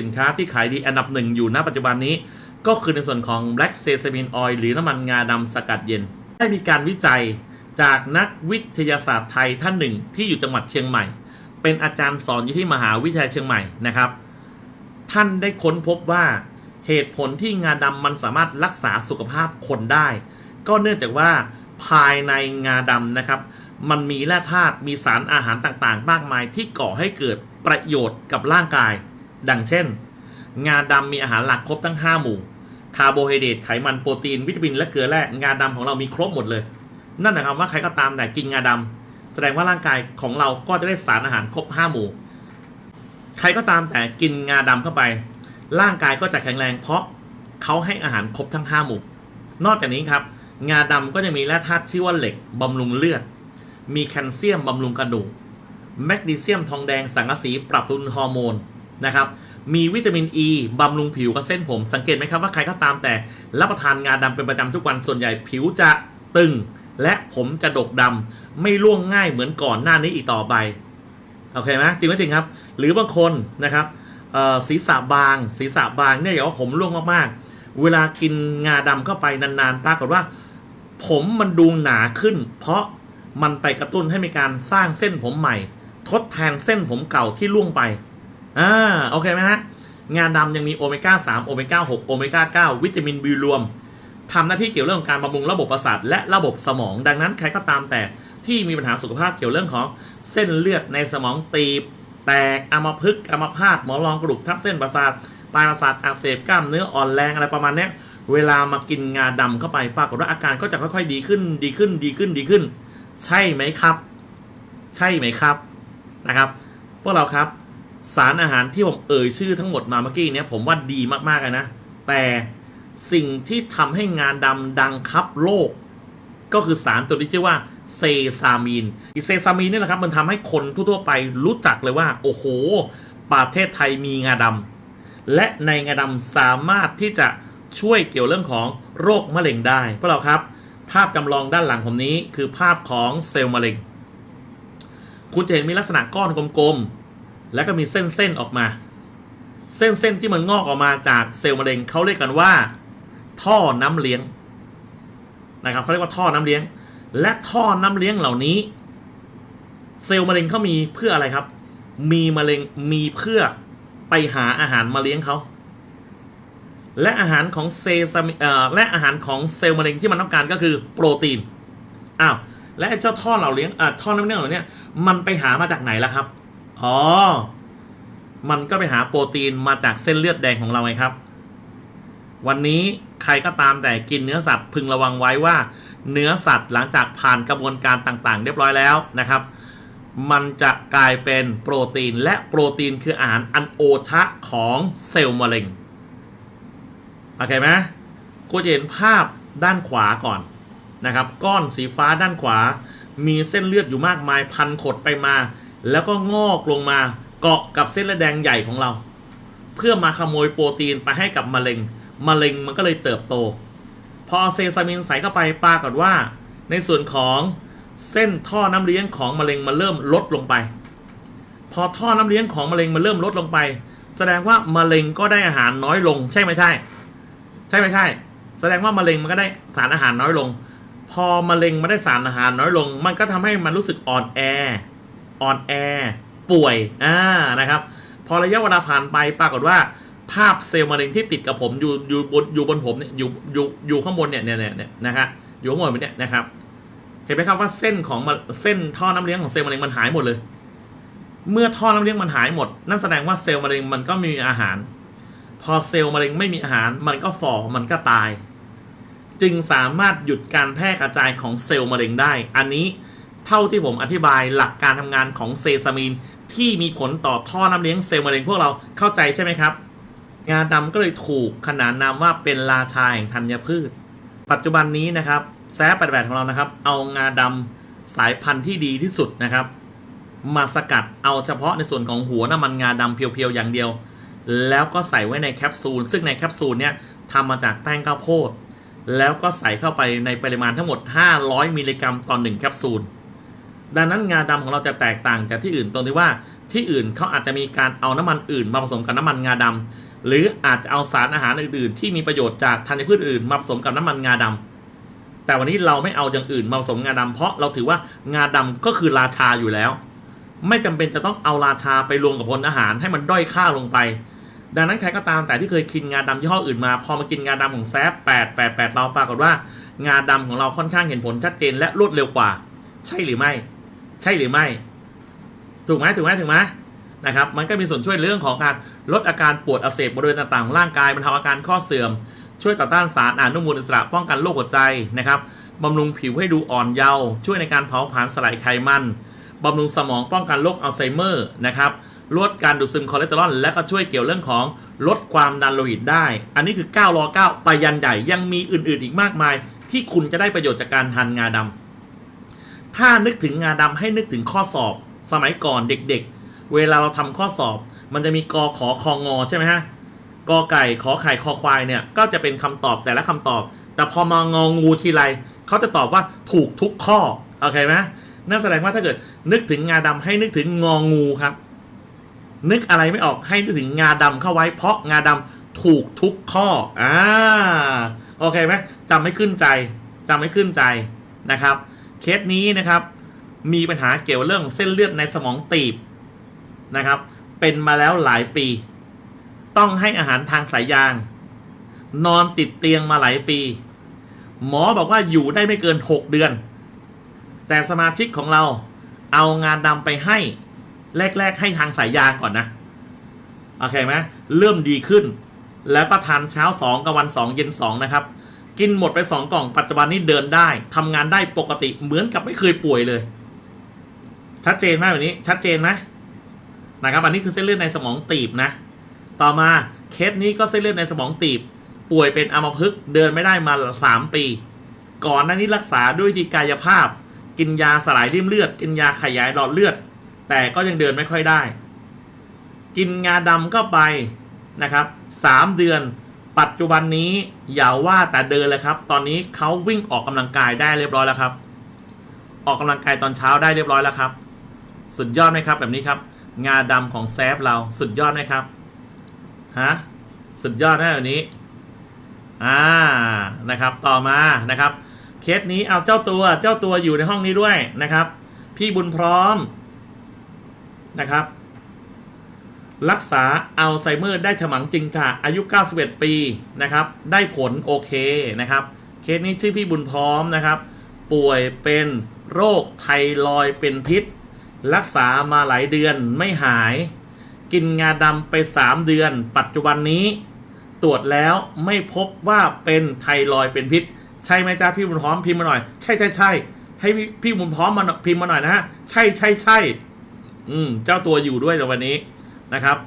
สินค้าที่ขายดีอันดับหนึ่งอยู่ณปัจจุบันนี้ ก็คือในส่วนของ Black Sesame Oil หรือน้ำมันงาดำสกัดเย็น ได้มีการวิจัยจากนักวิทยาศาสตร์ไทยท่านหนึ่งที่อยู่จังหวัดเชียงใหม่ เป็นอาจารย์สอนอยู่ที่มหาวิทยาลัยเชียงใหม่นะครับ ท่านได้ค้นพบว่าเหตุผลที่งาดำมันสามารถรักษาสุขภาพคนได้ ก็เนื่องจากว่าภายในงาดำนะครับ มันมีแร่ธาตุมีสารอาหารต่างๆ มากมายที่ก่อให้เกิดประโยชน์กับร่างกาย ดังเช่น งาดำมีอาหารหลักครบทั้ง 5 หมู่ คาร์โบไฮเดรตไขมันโปรตีนวิตามิน และเกลือแร่งาดำของเรามีครบหมดเลย นั่นหมายความว่าใครก็ตามแต่กินงาดำแสดงว่าร่างกายของเราก็จะได้สารอาหารครบ 5 หมู่ ใครก็ตามแต่กินงาดำเข้าไป ร่างกายก็จะแข็งแรงเพราะเขาให้อาหารครบทั้ง 5 หมู่ นอกจากนี้ครับ งาดำก็จะมีแร่ธาตุชื่อว่าเหล็กบำรุงเลือด มีแคลเซียมบำรุงกระดูกแมกนีเซียมทองแดงสังกะสีปรับสมดุลฮอร์โมน นะครับ มีวิตามินอ e, ีบำรุงผิวกับเส้นผม สังเกตไหมครับว่าใครก็ตามแต่รับประทานงาดำเป็นประจำทุกวันส่วนใหญ่ผิวจะตึง และผมจะดกดำไม่ร่วงง่ายเหมือนก่อนหน้านี้อีกต่อไปโอเคไหมจริงไหมจริงครับ หรือบางคนนะครับศีรษะบาง ศีรษะบางเนี่ยอย่าว่าผมร่วงมากๆ เวลากินงาดำเข้าไปนานๆปรากฏว่า ผมมันดูหนาขึ้น เพราะมันไปกระตุ้นให้มีการสร้างเส้นผมใหม่ ทดแทนเส้นผมเก่าที่ล่วงไป อ่าโอเคไหมฮะ งานดำยังมีโอเมก้า3โอเมก้า6โอเมก้า9วิตามินบีรวมทำหน้าที่เกี่ยวเรื่องของการบำรุงระบบประสาทและระบบสมอง ดังนั้นใครก็ตามแต่ที่มีปัญหาสุขภาพเกี่ยวเรื่องของเส้นเลือดในสมองตีบ แตกอัมพฤกษ์อัมพาตหมอรองกระดูกทับเส้นประสาทปลายประสาทอักเสบกล้ามเนื้ออ่อนแรงอะไรประมาณนี้เวลามากินงาดำเข้าไปปรากฏว่าอาการก็จะค่อยๆดีขึ้นดีขึ้นดีขึ้นดีขึ้น ใช่ไหมครับ ใช่ไหมครับนะครับ พวกเราครับ สารอาหารที่ผมเอ่ยชื่อทั้งหมดมาเมื่อกี้เนี้ยผมว่าดีมากๆเลยนะ แต่สิ่งที่ทำให้งานดำดังคับโลก ก็คือสารตัวที่ชื่อว่าเซซามีนอีเซซามีนนี่แหละครับ มันทำให้คนทั่วๆไปรู้จักเลยว่า โอ้โห ประเทศไทยมีงาดำและในงาดำสามารถที่จะช่วยเกี่ยวเรื่องของโรคมะเร็งได้พวกเราครับ ภาพจำลองด้านหลังผมนี้คือภาพของเซลล์มะเร็ง คุณจะเห็นมีลักษณะก้อนกลมๆ แล้วก็มีเส้นๆออกมา เส้นๆที่มันงอกออกมาจากเซลล์มะเร็งเขาเรียกกันว่า ท่อน้ำเลี้ยงนะครับเขาเรียกว่าท่อน้ำเลี้ยง และท่อน้ำเลี้ยงเหล่านี้ เซลล์มะเร็งเขามีเพื่ออะไรครับ มีมะเร็งมีเพื่อไปหาอาหารมาเลี้ยงเขาและอาหารของเซซามและอาหารของเซลล์มะเร็งที่มันต้องการก็คือโปรตีนอ้าวและเจ้าท่อเหล่าเลี้ยงท่อน้ำเลี้ยงเหล่านี้มันไปหามาจากไหนล่ะครับ อ๋อ มันก็ไปหาโปรตีนมาจากเส้นเลือดแดงของเราไงครับ วันนี้ใครก็ตามแต่กินเนื้อสัตว์พึงระวังไว้ว่า เนื้อสัตว์หลังจากผ่านกระบวนการต่างๆ เรียบร้อยแล้วนะครับ มันจะกลายเป็นโปรตีนและโปรตีนคืออาหารอันโอชะของเซลล์มะเร็งโอเคไหมกูจะเห็นภาพด้านขวาก่อนนะครับ ก้อนสีฟ้าด้านขวา มีเส้นเลือดอยู่มากมายพันขดไปมา แล้วก็งอกลงมาเกาะกับเส้นเลือดแดงใหญ่ของเรา เพื่อมาขโมยโปรตีนไปให้กับมะเร็งมะเร็งมันก็เลยเติบโต พอเซซามินใส่เข้าไปปรากฏว่า ในส่วนของเส้นท่อน้ำเลี้ยงของมะเร็งมันเริ่มลดลงไป พอท่อน้ำเลี้ยงของมะเร็งมันเริ่มลดลงไป แสดงว่ามะเร็งก็ได้อาหารน้อยลงใช่ไหมใช่ ใช่ไหมใช่ แสดงว่ามะเร็งมันก็ได้สารอาหารน้อยลง พอมะเร็งมันได้สารอาหารน้อยลง มันก็ทำให้มันรู้สึกอ่อนแอ อ่อนแอ ป่วยอ่านะครับ พอระยะเวลาผ่านไปปรากฏว่าภาพเซลล์มะเร็งที่ติดกับผมอยู่อยู่บนอยู่บนผมเนี่ยอยู่อยู่อยู่ข้างบนเนี่ยเนี่ยเนี่ยนี่ยนะครับอยู่ข้างบนเนี่ยนะครับเห็นไหมครับว่าเส้นของเส้นท่อน้ำเลี้ยงของเซลล์มะเร็งมันหายหมดเลย เมื่อท่อน้ำเลี้ยงมันหายหมด นั่นแสดงว่าเซลล์มะเร็งมันก็มีอาหาร พอเซลล์มะเร็งไม่มีอาหาร มันก็ฝ่อมันก็ตาย จึงสามารถหยุดการแพร่กระจายของเซลล์มะเร็งได้ อันนี้ เท่าที่ผมอธิบายหลักการทำงานของเซซามีน ที่มีผลต่อท่อน้ำเลี้ยงเซลล์มะเร็งพวกเราเข้าใจใช่ไหมครับ งาดำก็เลยถูกขนานนามว่าเป็นราชาแห่งธัญพืช ปัจจุบันนี้นะครับแซฟปฏิบัติของเรานะครับ เอางาดำสายพันธุ์ที่ดีที่สุดนะครับ มาสกัดเอาเฉพาะในส่วนของหัวน้ำมันงาดำเพียวๆอย่างเดียว แล้วก็ใส่ไว้ในแคปซูล ซึ่งในแคปซูลเนี่ยทำมาจากแป้งข้าวโพดแล้วก็ใส่เข้าไปในปริมาณทั้งหมด 500 มิลลิกรัมต่อ1แคปซูล ดังนั้นงาดำของเราจะแตกต่างจากที่อื่นตรงที่ว่าที่อื่นเขาอาจจะมีการเอาน้ำมันอื่นมาผสมกับน้ำมันงาดำหรืออาจจะเอาสารอาหารอื่นๆ ที่มีประโยชน์จากธัญพืชอื่นมาผสมกับน้ำมันงาดำแต่วันนี้เราไม่เอาอย่างอื่นมาผสมงาดำเพราะเราถือว่างาดำก็คือราชาอยู่แล้ว ไม่จำเป็นจะต้องเอาราชาไปรวมกับพลอาหารให้มันด้อยค่าลงไป ดังนั้นใครก็ตามแต่ที่เคยกินงาดำยี่ห้ออื่นมาพอมากินงาดำของแซฟ888เราปรากฏว่างาดำของเราค่อนข้างเห็นผลชัดเจนและรวดเร็วกว่า ใช่หรือไม่ ใช่หรือไม่ ถูกไหมถูกไหมถูกไหมนะครับ มันก็มีส่วนช่วยเรื่องของการลดอาการปวดอักเสบบริเวณต่างๆของร่างกายบรรเทาอาการข้อเสื่อม ช่วยต่อต้านสารอนุมูลอิสระป้องกันโรคหัวใจนะครับบำรุงผิวให้ดูอ่อนเยาว์ช่วยในการเผาผลาญสลายไขมันบำรุงสมองป้องกันโรคอัลไซเมอร์นะครับลดการดูดซึมคอเลสเตอรอลและก็ช่วยเกี่ยวเรื่องของลดความดันโลหิตได้ อันนี้คือ9รอ9ไปยันใหญ่ยังมีอื่นๆอีกมากมาย ที่คุณจะได้ประโยชน์จากการทานงาดำ ถ้านึกถึงงาดำให้นึกถึงข้อสอบ สมัยก่อนเด็กๆ เวลาเราทำข้อสอบ มันจะมีกอขอคองอใช่ไหมฮะกอไก่ขอไข่คอควายเนี่ยก็จะเป็นคำตอบแต่ละคำตอบ แต่พอมางองูทีไรเขาจะตอบว่าถูกทุกข้อโอเคไหมนั่นแสดงว่าถ้าเกิดนึกถึงงาดำให้นึกถึงงองูครับ นึกอะไรไม่ออกให้นึกถึงงาดำเข้าไว้ เพราะงาดำถูกทุกข้ออ่าโอเคไหมจำไม่ขึ้นใจจำไม่ขึ้นใจนะครับ เคสนี้นะครับมีปัญหาเกี่ยวเรื่องเส้นเลือดในสมองตีบนะครับ เป็นมาแล้วหลายปี ต้องให้อาหารทางสายยาง นอนติดเตียงมาหลายปี หมอบอกว่าอยู่ได้ไม่เกิน 6 เดือน แต่สมาชิกของเราเอางานดำไปให้แรก ๆ ให้ทางสายยางก่อนนะโอเคไหมเริ่มดีขึ้น แล้วก็ทานเช้า 2กับวัน 2 เย็น 2 นะครับ กินหมดไป2กล่องปัจจุบันนี้เดินได้ทำงานได้ปกติเหมือนกับไม่เคยป่วยเลย ชัดเจนไหมแบบนี้ ชัดเจนไหมนะครับอันนี้คือเส้นเลือดในสมองตีบนะ ต่อมาเคสนี้ก็เส้นเลือดในสมองตีบ ป่วยเป็นอัมพฤกษ์เดินไม่ได้มา3ปี ก่อนหน้านี้รักษาด้วยวิธีกายภาพ กินยาสลายริ่มเลือด กินยาขยายหลอดเลือด แต่ก็ยังเดินไม่ค่อยได้ กินงาดำก็ไปนะครับสามเดือน ปัจจุบันนี้อย่าว่าแต่เดินเลยครับ ตอนนี้เขาวิ่งออกกำลังกายได้เรียบร้อยแล้วครับ ออกกำลังกายตอนเช้าได้เรียบร้อยแล้วครับ สุดยอดไหมครับ แบบนี้ครับ งาดำของแซฟเราสุดยอดไหมครับฮะสุดยอดไหมแบบนี้อ่านะครับต่อมานะครับเคสนี้เอาเจ้าตัวเจ้าตัวอยู่ในห้องนี้ด้วยนะครับ พี่บุญพร้อมนะครับ รักษาอัลไซเมอร์ได้ฉมังจริงค่ะ อายุ 91 ปีนะครับ ได้ผลโอเคนะครับ เคสนี้ชื่อพี่บุญพร้อมนะครับ ป่วยเป็นโรคไทรอยเป็นพิษ รักษามาหลายเดือนไม่หาย กินงาดำไป 3 เดือน ปัจจุบันนี้ ตรวจแล้วไม่พบว่าเป็นไทรอยเป็นพิษ ใช่ไหมจ้าพี่บุญพร้อมพิมพ์มาหน่อย ใช่ใช่ใช่ให้พี่บุญพร้อมมาพิมพ์มาหน่อยนะฮะ ใช่ใช่ใช่อืมเจ้าตัวอยู่ด้วยในวันนี้ นะครับ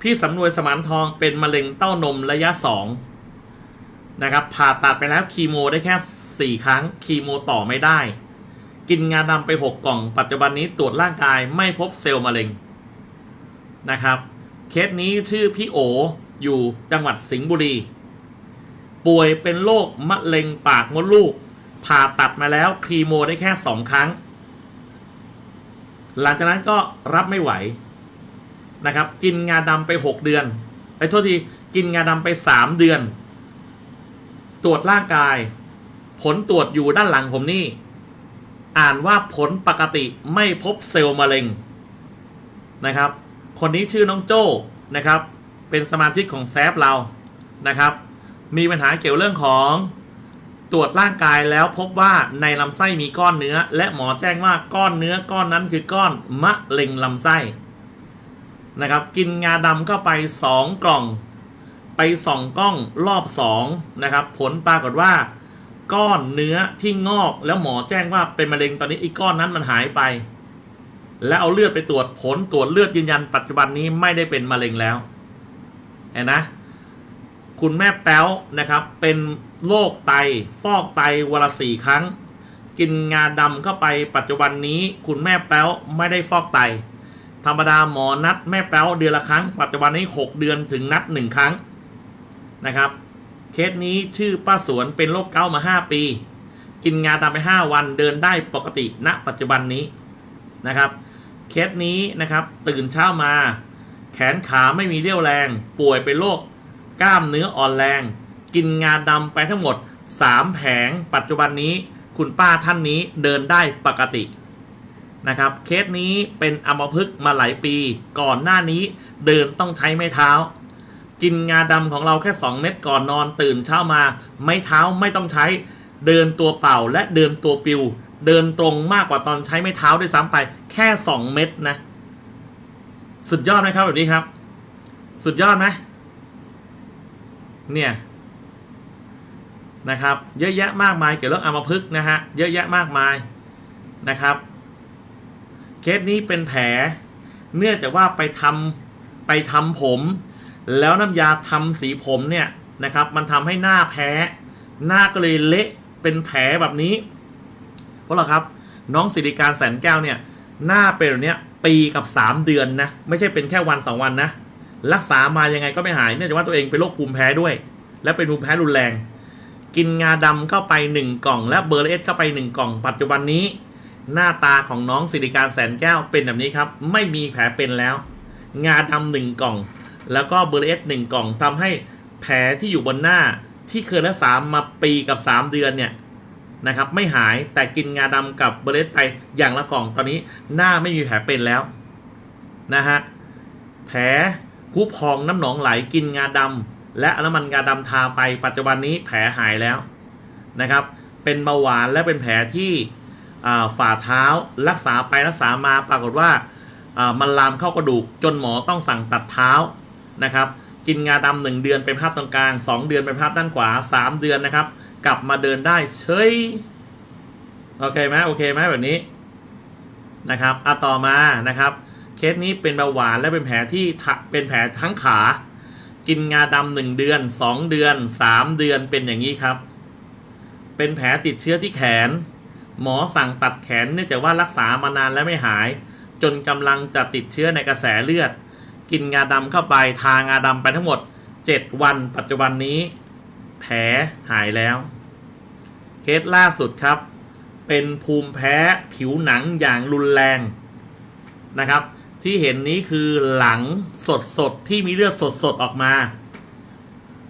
พี่สำนวยสมานทองเป็นมะเร็งเต้านมระยะสองนะครับ ผ่าตัดไปแล้วคีโมได้แค่ 4 ครั้งคีโมต่อไม่ได้ กินงาดำไป 6 กล่อง ปัจจุบันนี้ตรวจร่างกายไม่พบเซลล์มะเร็งนะครับ เคสนี้ชื่อพี่โออยู่จังหวัดสิงห์บุรี ป่วยเป็นโรคมะเร็งปากมดลูก ผ่าตัดมาแล้วคีโมได้แค่ 2 ครั้ง หลังจากนั้นก็รับไม่ไหว นะครับ กินงาดำไป 6 เดือนไอ้โทษทีกินงาดำไป 3 เดือน ตรวจร่างกาย ผลตรวจอยู่ด้านหลังผมนี่ อ่านว่าผลปกติไม่พบเซลล์มะเร็งนะครับ คนนี้ชื่อน้องโจ้นะครับ เป็นสมาชิกของแซฟเรานะครับ มีปัญหาเกี่ยวเรื่องของตรวจร่างกายแล้วพบว่าในลำไส้มีก้อนเนื้อ และหมอแจ้งว่าก้อนเนื้อก้อนนั้นคือก้อนมะเร็งลำไส้ นะครับกินงาดำเข้าไป 2 กล่อง ไปส่องกล้องรอบ2นะครับผลปรากฏว่าก้อนเนื้อที่งอกแล้วหมอแจ้งว่าเป็นมะเร็งตอนนี้อีกก้อนนั้นมันหายไป แล้วเอาเลือดไปตรวจผลตรวจเลือดยืนยันปัจจุบันนี้ไม่ได้เป็นมะเร็งแล้วเห็นนะคุณแม่แป๊วนะครับเป็นโรคไตฟอกไตวันละสี่ครั้ง กินงาดำเข้าไปปัจจุบันนี้ คุณแม่แป๊วไม่ได้ฟอกไต ธรรมดาหมอนัดแม่แป๊วเดือนละครั้ง ปัจจุบันนี้ 6 เดือนถึงนัด 1 ครั้งนะครับ เคสนี้ชื่อป้าสวนเป็นโรคเกาต์มา 5 ปี กินงาดำไป 5 วันเดินได้ปกติณปัจจุบันนี้นะครับ เคสนี้นะครับตื่นเช้ามา แขนขาไม่มีเรี่ยวแรง ป่วยเป็นโรคกล้ามเนื้ออ่อนแรง กินงาดำไปทั้งหมด 3 แผงปัจจุบันนี้ คุณป้าท่านนี้เดินได้ปกติ นะครับเคสนี้เป็นอัมพฤกษ์มาหลายปี ก่อนหน้านี้เดินต้องใช้ไม้เท้า กินงาดำของเราแค่ 2 เม็ดก่อนนอนตื่นเช้ามาไม้เท้าไม่ต้องใช้เดินตัวเปล่าและเดินตัวปิว เดินตรงมากกว่าตอนใช้ไม้เท้าด้วยซ้ำไป แค่ 2 เม็ดนะ สุดยอดไหมครับแบบนี้ครับ สุดยอดไหมเนี่ยนะครับ เยอะแยะมากมายเกี่ยวกับองอัมพฤกษ์นะฮะเยอะแยะมากมายนะครับ เคสนี้เป็นแผล เนื่องจากว่าไปทำไปทำผม แล้วน้ำยาทำสีผมเนี่ยนะครับ มันทำให้หน้าแพ้ หน้าก็เลยเละเป็นแผลแบบนี้ เพราะเหรอครับ น้องสิริการแสนแก้วเนี่ย หน้าเป็นแบบเนี้ยปีกับ 3 เดือนนะ ไม่ใช่เป็นแค่วันสองวันนะ รักษามายังไงก็ไม่หาย เนื่องจากว่าตัวเองเป็นโรคภูมิแพ้ด้วย และเป็นภูมิแพ้รุนแรง กินงาดำเข้าไป 1 กล่อง และเบอร์เอสเข้าไป 1 กล่อง ปัจจุบันนี้ หน้าตาของน้องสิริการแสนแก้วเป็นแบบนี้ครับ ไม่มีแผลเป็นแล้ว งาดำหนึ่งกล่อง แล้วก็เบอร์เอสหนึ่งกล่องทำให้แผลที่อยู่บนหน้าที่เคยรักษามาปีกับ 3 เดือนเนี่ยนะครับไม่หายแต่กินงาดำกับเบรเอสไปอย่างละกล่องตอนนี้หน้าไม่มีแผลเป็นแล้วนะฮะแผลผู้พองน้ำหนองไหลกินงาดำและน้ำมันงาดำทาไปปัจจุบันนี้แผลหายแล้วนะครับ เป็นเบาหวานและเป็นแผลที่ ฝ่าเท้ารักษาไปรักษามาปรากฏว่ามันลามเข้ากระดูกจนหมอต้องสั่งตัดเท้านะครับ กินงาดำหนึ่งเดือนเป็นภาพตรงกลางสองเดือนเป็นภาพด้านขวาสามเดือนนะครับ กลับมาเดินได้เฉยโอเคไหมโอเคไหมแบบนี้นะครับอะต่อมานะครับเคสนี้เป็นเบาหวานและเป็นแผลที่เป็นแผลทั้งขา กินงาดำหนึ่งเดือนสองเดือนสามเดือนเป็นอย่างนี้ครับ เป็นแผลติดเชื้อที่แขน หมอสั่งตัดแขนเนื่องจากว่ารักษามานานแล้วไม่หาย จนกำลังจะติดเชื้อในกระแสเลือด กินงาดำเข้าไปทางาดำไปทั้งหมด 7 วันปัจจุบันนี้ แผลหายแล้ว เคสล่าสุดครับ เป็นภูมิแพ้ผิวหนังอย่างรุนแรงนะครับ ที่เห็นนี้คือหลังสดสดๆที่มีเลือดสดสดๆออกมา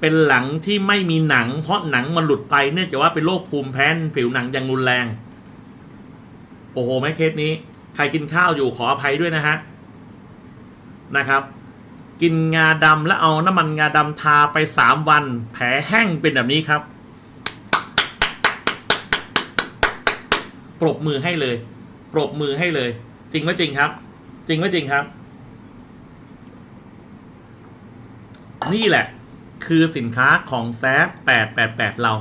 เป็นหลังที่ไม่มีหนัง เพราะหนังมันหลุดไปเนื่องจากว่าเป็นโรคภูมิแพ้ผิวหนังอย่างรุนแรง โอ้โหแม่เคสนี้ ใครกินข้าวอยู่ขออภัยด้วยนะฮะนะครับ กินงาดำแล้วเอาน้ำมันงาดำทาไป3วัน แผลแห้งเป็นแบบนี้ครับปรบมือให้เลยปรบมือให้เลย จริงไหมจริงครับ จริงไหมจริงครับ นี่แหละ คือสินค้าของแซฟ888 เรา